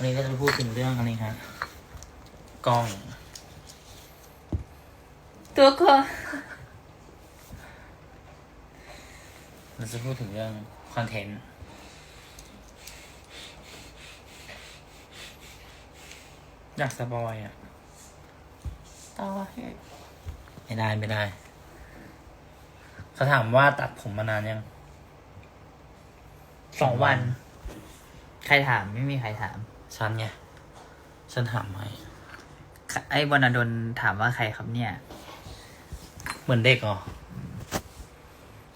วันนี้เราจะพูดถึงเรื่องอะไรฮะกล้องตัวก็เราจะพูดถึงเรื่องคอนเทนต์อยากสปอยอะต่อไม่ได้ไม่ได้เขาถามว่าตัดผมมานานยัง สองวัน ใครถามไม่มีใครถาม ฉันไง ฉันถามไหมไอ้วรรณดลถามว่าใครครับเนี่ย เหมือนเด็กเหรอ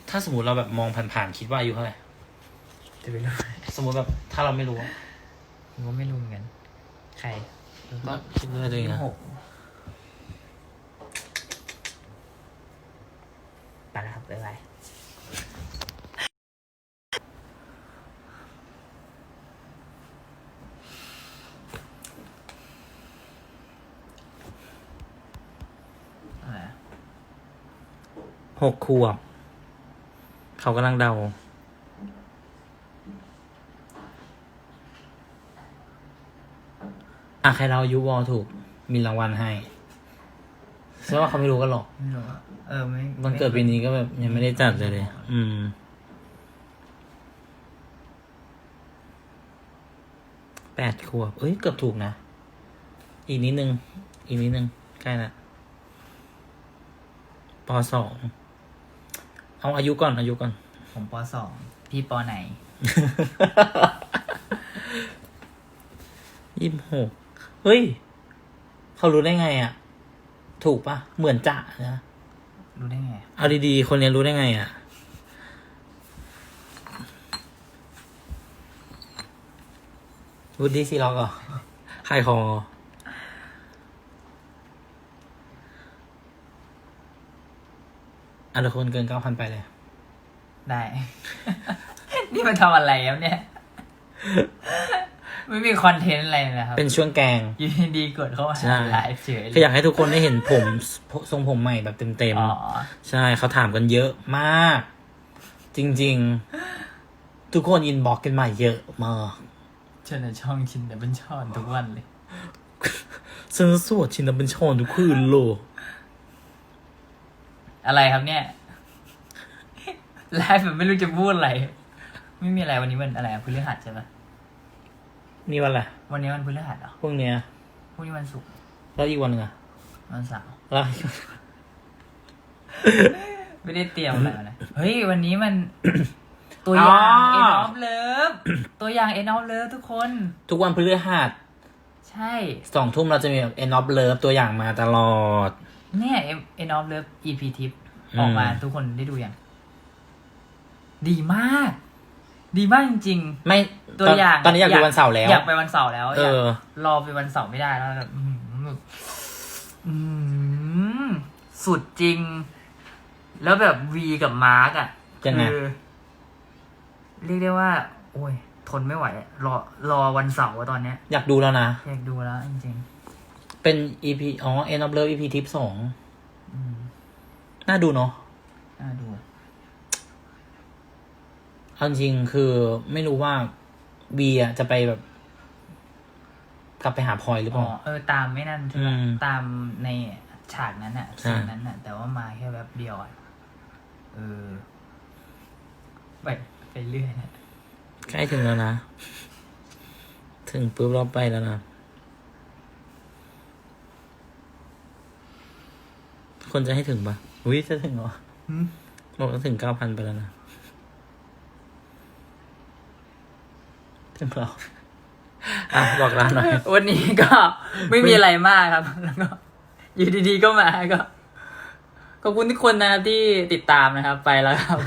ถ้าสมมติเราแบบมองผ่านๆคิดว่าอายุเท่าไหร่จะไปรู้สมมติแบบถ้าเราไม่รู้อะผมก็ไม่รู้เหมือนกัน ใครก็คิดด้วยตัวเองนะหกไปแล้วครับบ๊ายบายอะไรอะ หกขวบ เขากำลังเดา อะ ใครเราอายุวอถูก มีรางวัลให้ใช่ว่าเขาไม่รู้กันหรอกไม่รู้อะเออไม่วันเกิดปีนี้ก็แบบยังไม่ได้จัดเลยเลย อืม แปดขวบ เอ้ย เกือบถูกนะ อีกนิดนึง อีกนิดนึง ใกล้ละปสอง เอาอายุก่อนอายุก่อน ผมปสองพี่ปไหน ยี่สิบหกเฮ้ย เขารู้ได้ไงอะ ถูกปะเหมือนจะนะรู้ได้ไง เอาดีๆ คนเรียนรู้ได้ไงอะวูดดี้ซีล็อกเหรอใครคอ อันละคนเกินเก้าพันไปเลย ได้ นี่มันทำอะไรครับเนี่ย ไม่มีคอนเทนต์อะไรเลยนะครับเป็นช่วงแกง อยูดีๆกดเข้ามาใช่ ไลฟ์เฉยเลก็อยากให้ทุกคนได้เห็นผม ทรงผมใหม่แบบเต็มอ๋อๆ ใช่เขาถามกันเยอะมาก จริงๆ ทุกคนอินบ็อกกันมาเยอะมากฉันน่ะช่องชินแต่เป็นช่อนทุกวันเลย ฉันสวดชินดับเป็นชอนทุกคืนโลก อะไรครับเนี่ยไลฟ์แบบไม่รู้จะพูดอะไร ไม่มีอะไรวันนี้มันอะไรอะพฤหัสใช่ปะนี่วันอะไรวันนี้วันพฤหัสเหรอพวกเนี้ยพรุ่งนี้วันศุกร์แล้วอีกวันหนึ่งอะวันเสาร์แล้วอีกไม่ได้เตรียมอะไรมาเลยเฮ้ยวันนี้มัน ตัวอย่างอ๋อ End of Love ตัวอย่าง End of Love ทุกคน ทุกวันพฤหัสใช่ สองทุ่มเราจะมีแบบ end of love ตัวอย่างมาตลอด เนี่ย End of Love EP ทิปอืมออกมาทุกคนได้ดูยังดีมาก ดีมากจริงไม่ๆตัวอย่าง ตอนนี้อยากดูวันเสาร์แล้ว อยากไปวันเสาร์แล้วเออยากรอไปวันเสาร์ไม่ได้แล้วแบบอื้อหืออืมสุดจริง แล้วแบบวีกับมาร์กอะยังไงคือเรียกได้ว่า โอ้ย ทนไม่ไหวอะรอรอวันเสาร์อะตอนเนี้ย อยากดูแล้วนะ อยากดูแล้วจริง เป็น EP อ๋อ end of love EP ทิปสองๆอืมน่าดูเนาะน่าดูเอาจริงๆคือไม่รู้ว่าบีอะจะไปแบบ กลับไปหาพลอยหรือเปอ๋อล่าเออตามไม่นั่นใช่ไหมอืมตามในฉากนั้นอะใช่ซีนนั้นอะแต่ว่ามาแค่แบบเดียวอะเออไปไปเรื่อยนะใกล้ถึงแล้วนะ ถึงปุ๊บเราไปแล้วนะ คนจะให้ถึงปะอุ้ยจะถึงเหรอหืมบอกว่าถึงเก้าพันไปแล้วนะ ถึงแล้วอะบอกร้านหน่อย วันนี้ก็ไม่มีอะไรมากครับ แล้วก็อยู่ดีๆก็มาก็ขอบคุณทุกคนนะครับที่ติดตามนะครับ ไปแล้วครับ